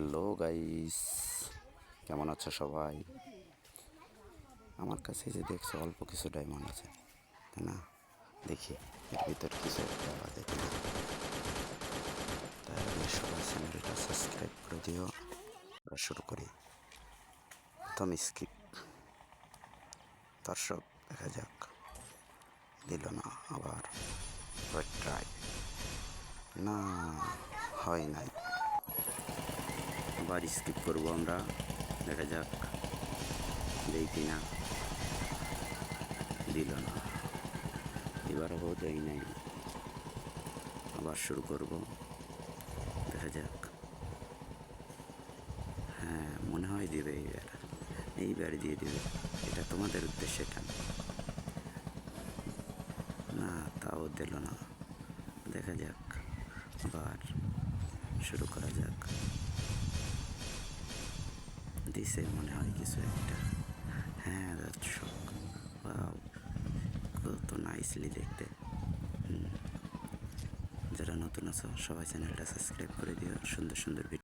Hello guys, কেমন আছো সবাই? আমার কাছে যে দেখছ, অল্প কিছু ডায়মন্ড আছে, তাই না? দেখি, এর ভিতর কিছু তাহলে সবাই চ্যানেলটা সাবস্ক্রাইব করে দিও। আমরা শুরু করি। প্রথম স্কিপ দর্শক, দেখা যাক। দিল না, আবার। ট্রাই না, হয় নাই। আবার স্কিপ করব আমরা। দেখা যাক, দেই কি না। দিল না। এবার এবারও দেই নাই। আবার শুরু করব। দেখা যাক। হ্যাঁ মনে হয় দিবে এইবার। এইবার দিয়ে দিবে। এটা তোমাদের উদ্দেশ্যে টান না, তাও দিল না। দেখা যাক। আবার শুরু করা যাক। দিছে, মনে হয় কিছু একটা। হ্যাঁ দর্শক কত নাইসলি দেখতে। যারা নতুন আছো, সবাই চ্যানেলটা সাবস্ক্রাইব করে দিও। সুন্দর সুন্দর ভিডিও